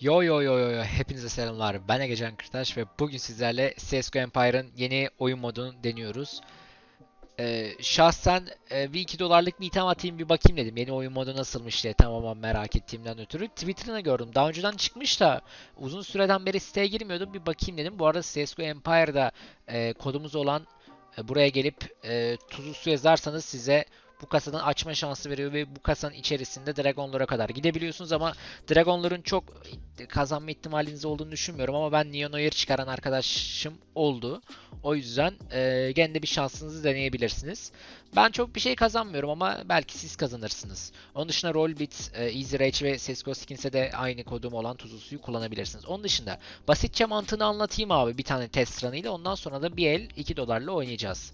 Yo yo yo yo yo hepinize selamlar. Ben Egecan Kırtaş ve bugün sizlerle CSGO Empire'ın yeni oyun modunu deniyoruz. Ee, şahsen e, bir 2 dolarlık bir item atayım bir bakayım dedim. Yeni oyun modu nasılmış diye tamamen merak ettiğimden ötürü. Twitter'ını gördüm. Daha önceden çıkmış da uzun süreden beri siteye girmiyordum. Bir bakayım dedim. Bu arada CSGO Empire'da e, kodumuz olan e, buraya gelip e, tuzlu su yazarsanız size bu kasadan açma şansı veriyor ve bu kasanın içerisinde Dragonlord'a kadar gidebiliyorsunuz ama Dragonlord'un çok kazanma ihtimaliniz olduğunu düşünmüyorum ama ben Neon Oyer çıkaran arkadaşım oldu. O yüzden e, gene de bir şansınızı deneyebilirsiniz. Ben çok bir şey kazanmıyorum ama belki siz kazanırsınız. Onun dışında Rollbit, e, Easy Rage ve CSGO Skins'e de aynı kodum olan tuzlu suyu kullanabilirsiniz. Onun dışında basitçe mantığını anlatayım abi bir tane test run'ıyla ondan sonra da bir el 2 dolarla oynayacağız.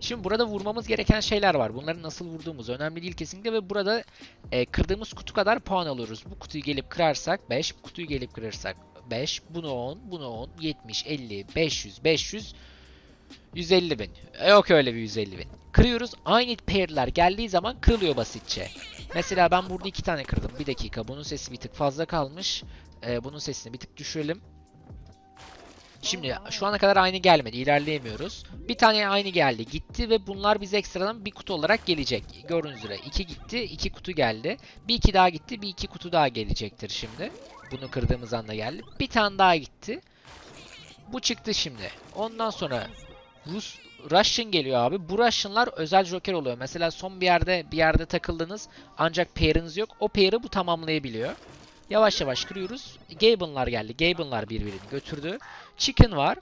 Şimdi burada vurmamız gereken şeyler var. Bunları nasıl vurduğumuz önemli değil kesinlikle ve burada e, kırdığımız kutu kadar puan alıyoruz. Bu kutuyu gelip kırarsak 5, bu kutuyu gelip kırarsak 5, bunu 10, bunu 10, 70, 50, 500, 500, 150 bin. E, Yok öyle bir 150 bin. Kırıyoruz. Aynı pair'ler geldiği zaman kırılıyor basitçe. Mesela ben burada iki tane kırdım. Bir dakika. Bunun sesi bir tık fazla kalmış. E, bunun sesini bir tık düşürelim. Şimdi şu ana kadar aynı gelmedi. İlerleyemiyoruz. Bir tane aynı geldi. Gitti ve bunlar bize ekstradan bir kutu olarak gelecek. Gördüğünüz üzere 2 gitti. 2 kutu geldi. Bir iki daha gitti. Bir iki kutu daha gelecektir şimdi. Bunu kırdığımız anda geldi. Bir tane daha gitti. Bu çıktı şimdi. Ondan sonra Rus Russian geliyor abi. Bu Russian'lar özel joker oluyor. Mesela son bir yerde bir yerde takıldınız ancak pair'ınız yok. O pair'ı bu tamamlayabiliyor. Yavaş yavaş kırıyoruz. Gaben'lar geldi. Gaben'lar birbirini götürdü. Chicken var.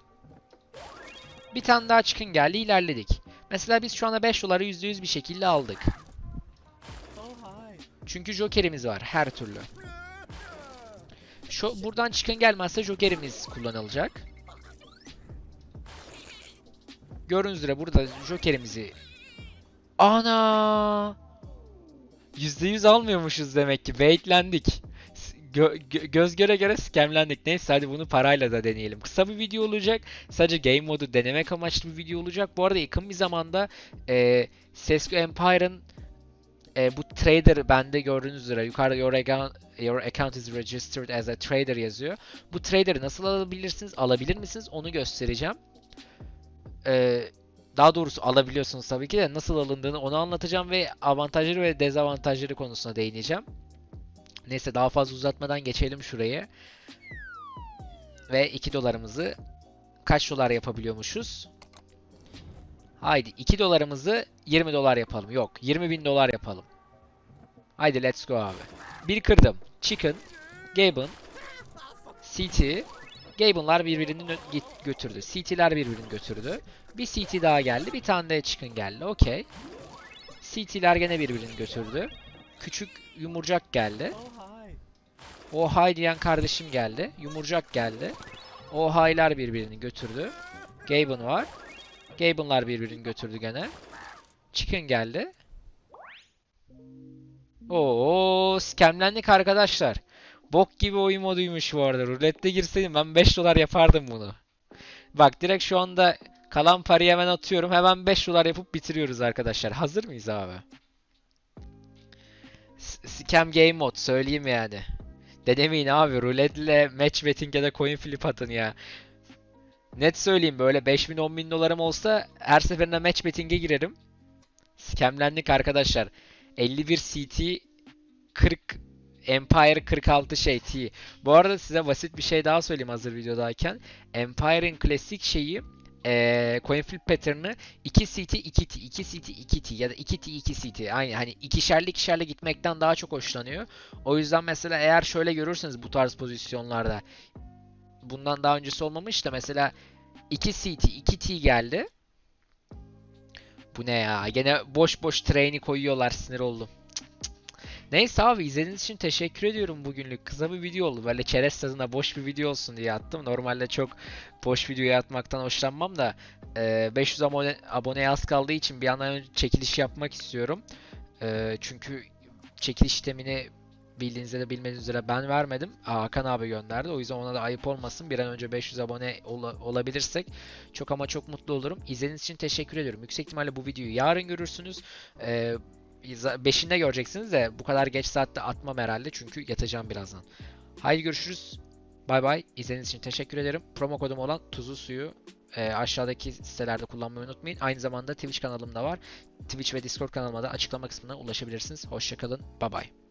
Bir tane daha chicken geldi. ilerledik. Mesela biz şu anda 5 doları %100 bir şekilde aldık. Çünkü jokerimiz var her türlü. Şu buradan chicken gelmezse jokerimiz kullanılacak. Gördüğünüz üzere burada jokerimizi Ana! %100 almıyormuşuz demek ki. Baitlendik. Gö- gö- göz göre göre scamlendik. Neyse hadi bunu parayla da deneyelim. Kısa bir video olacak. Sadece game modu denemek amaçlı bir video olacak. Bu arada yakın bir zamanda e, CSGO Empire'ın e, bu trader bende gördüğünüz üzere yukarıda your account, your account is registered as a trader yazıyor. Bu trader'ı nasıl alabilirsiniz? Alabilir misiniz? Onu göstereceğim. E, daha doğrusu alabiliyorsunuz tabii ki de nasıl alındığını onu anlatacağım ve avantajları ve dezavantajları konusuna değineceğim. Neyse daha fazla uzatmadan geçelim şuraya. Ve 2 dolarımızı kaç dolar yapabiliyormuşuz? Haydi 2 dolarımızı 20 dolar yapalım. Yok 20 bin dolar yapalım. Haydi let's go abi. Bir kırdım. Chicken, Gaben, CT, Gaben'lar birbirini götürdü. CT'ler birbirini götürdü. Bir CT daha geldi. Bir tane de Chicken geldi. Okey. CT'ler gene birbirini götürdü. Küçük yumurcak geldi. O hay diyen kardeşim geldi. Yumurcak geldi. O haylar birbirini götürdü. Gaben var. Gaben'lar birbirini götürdü gene. Chicken geldi. Oo, scamlendik arkadaşlar. Bok gibi oyun moduymuş bu arada. Rulette girseydim ben 5 dolar yapardım bunu. Bak direkt şu anda kalan parayı hemen atıyorum. Hemen 5 dolar yapıp bitiriyoruz arkadaşlar. Hazır mıyız abi? Scam game mod söyleyeyim yani. Denemeyin abi. Ruletle match betting ya da coin flip atın ya. Net söyleyeyim böyle 5000 10 bin dolarım olsa her seferinde match betting'e girerim. Scamlendik arkadaşlar. 51 CT 40 Empire 46 şey T. Bu arada size basit bir şey daha söyleyeyim hazır videodayken. Empire'ın klasik şeyi eee coin flip pattern'ı 2 CT 2 T 2 CT 2 T ya da 2 T 2 CT aynı hani ikişerli ikişerli gitmekten daha çok hoşlanıyor. O yüzden mesela eğer şöyle görürseniz bu tarz pozisyonlarda bundan daha öncesi olmamış da mesela 2 CT 2 T geldi. Bu ne ya? Gene boş boş train'i koyuyorlar sinir oldum. Neyse abi izlediğiniz için teşekkür ediyorum bugünlük. Kısa bir video oldu. Böyle çerez tadında boş bir video olsun diye attım. Normalde çok boş video atmaktan hoşlanmam da e, 500 abone, aboneye az kaldığı için bir an önce çekiliş yapmak istiyorum. E, çünkü çekiliş işlemini bildiğinizde de bilmediğiniz üzere ben vermedim. Hakan abi gönderdi. O yüzden ona da ayıp olmasın. Bir an önce 500 abone ola- olabilirsek çok ama çok mutlu olurum. İzlediğiniz için teşekkür ediyorum. Yüksek ihtimalle bu videoyu yarın görürsünüz. Ee, za- beşinde göreceksiniz de bu kadar geç saatte atmam herhalde çünkü yatacağım birazdan. Haydi görüşürüz. Bay bay. İzlediğiniz için teşekkür ederim. Promo kodum olan Tuzlu Suyu e, aşağıdaki sitelerde kullanmayı unutmayın. Aynı zamanda Twitch kanalım da var. Twitch ve Discord kanalıma da açıklama kısmına ulaşabilirsiniz. Hoşçakalın. Bay bay.